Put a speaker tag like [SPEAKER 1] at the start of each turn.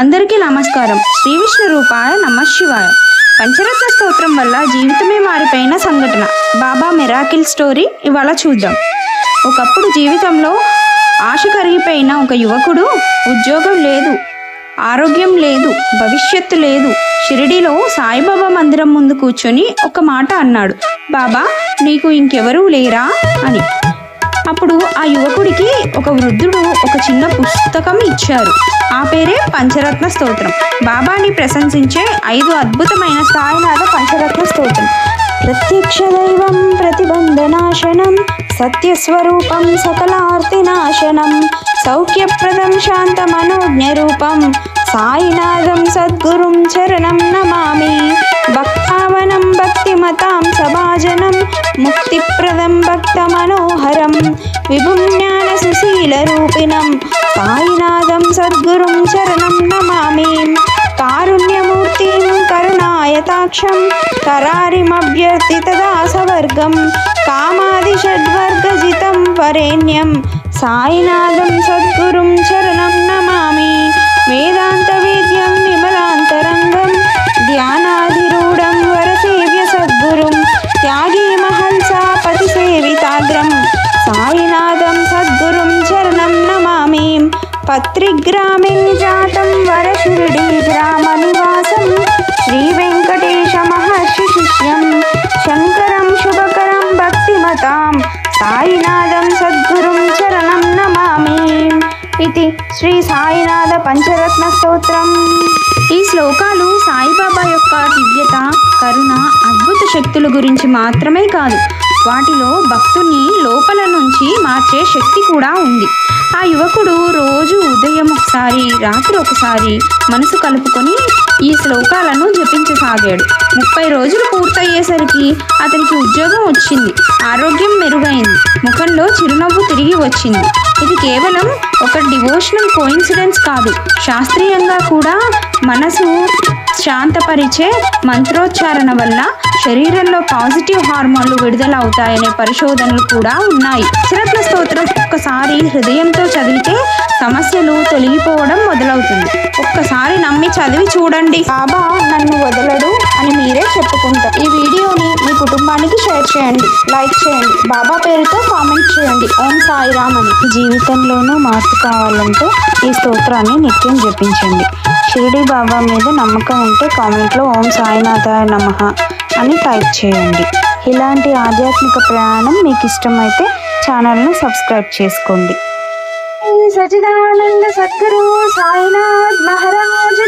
[SPEAKER 1] అందరికీ నమస్కారం. శ్రీ విష్ణు రూపాయ నమ శివాయ. పంచరత్న స్తోత్రం వల్ల జీవితమే మారిపోయిన సంఘటన. బాబా మిరాకిల్ స్టోరీ ఇవాళ చూద్దాం. ఒకప్పుడు జీవితంలో ఆశ కరిగిపోయిన ఒక యువకుడు ఉద్యోగం లేదు ఆరోగ్యం లేదు భవిష్యత్తు లేదు. షిరిడిలో సాయిబాబా మందిరం ముందు కూర్చొని ఒక మాట అన్నాడు. బాబా నీకు ఇంకెవరూ లేరా? అని. అప్పుడు ఆ యువకుడికి ఒక వృద్ధుడు ఒక చిన్న పుస్తకం ఇచ్చారు. ఆ పేరే పంచరత్న స్తోత్రం. బాబాని ప్రశంసించే ఐదు అద్భుతమైన సాయినాథ పంచరత్న స్తోత్రం. ప్రత్యక్ష దైవం ప్రతిబంధనాశనం సత్యస్వరూపం సకలార్తినాశనం సౌఖ్యప్రదం శాంత మనోజ్ఞ రూపం సాయినాథం సద్గురుం చరణం నమామి భక్తావనం భక్తిమతాం సభాజనం ముక్తి पादं भक्तमनोहरं विभुं ज्ञानसुशीलरूपिणं सायिनाथं सद्गुरुं शरणं नमामि कारुण्यमूर्तिं करुणायताक्षं करारिमभ्यर्थितदासवर्गं कामादिषड्वर्गजितं वरेण्यं सायिनाथं सद्गुरुं च పత్రిగ్రామిణి జాతం వరషిరిడి గ్రామ నివాసం శ్రీ వెంకటేశ మహర్షి శిష్యం. శంకరం శుభకరం భక్తిమతాం. సాయినాథం సద్గురుం చరణం నమామి. ఇది శ్రీ సాయినాథ పంచరత్న స్తోత్రం. ఈ శ్లోకాలు సాయిబాబా యొక్క దివ్యత కరుణ అద్భుత శక్తుల గురించి మాత్రమే కాదు వాటిలో భక్తుని లోపల నుంచి మార్చే శక్తి కూడా ఉంది. ఆ యువకుడు రోజు ఉదయం ఒకసారి రాత్రి ఒకసారి మనసు కలుపుకొని ఈ శ్లోకాలను జపించసాగాడు. ముప్పై రోజులు పూర్తయ్యేసరికి అతనికి ఉద్యోగం వచ్చింది. ఆరోగ్యం మెరుగైంది. ముఖంలో చిరునవ్వు తిరిగి వచ్చింది. ఇది కేవలం ఒక డివోషనల్ కోయిన్సిడెన్స్ కాదు. శాస్త్రీయంగా కూడా మనసు శాంతపరిచే మంత్రోచ్చారణ వల్ల శరీరంలో పాజిటివ్ హార్మోన్లు విడుదల అవుతాయనే పరిశోధనలు కూడా ఉన్నాయి. చిరత్న స్తోత్రం ఒక్కసారి హృదయంతో చదివితే సమస్యలు తొలగిపోవడం మొదలవుతుంది. ఒక్కసారి నమ్మి చదివి చూడండి. బాబా నన్ను వదలడు అని మీరే చెప్పుకుంటారు. ఈ వీడియోని మీ కుటుంబానికి షేర్ చేయండి. లైక్ చేయండి. బాబా పేరుతో కామెంట్ చేయండి. ఓం సాయిరామ్ అని. జీవితంలోనూ మార్పు కావాలంటే ఈ స్తోత్రాన్ని నిత్యం జపించండి. షిరిడి బాబా మీద నమ్మకం ఉంటే కామెంట్లో ఓం సాయినాథాయ నమః. అని టైప్ చేయండి. ఇలాంటి ఆధ్యాత్మిక ప్రయాణం మీకు ఇష్టమైతే ఛానల్ను సబ్స్క్రైబ్ చేసుకోండి. సచిదానంద సద్గురు సాయినాథ్ మహారాజ్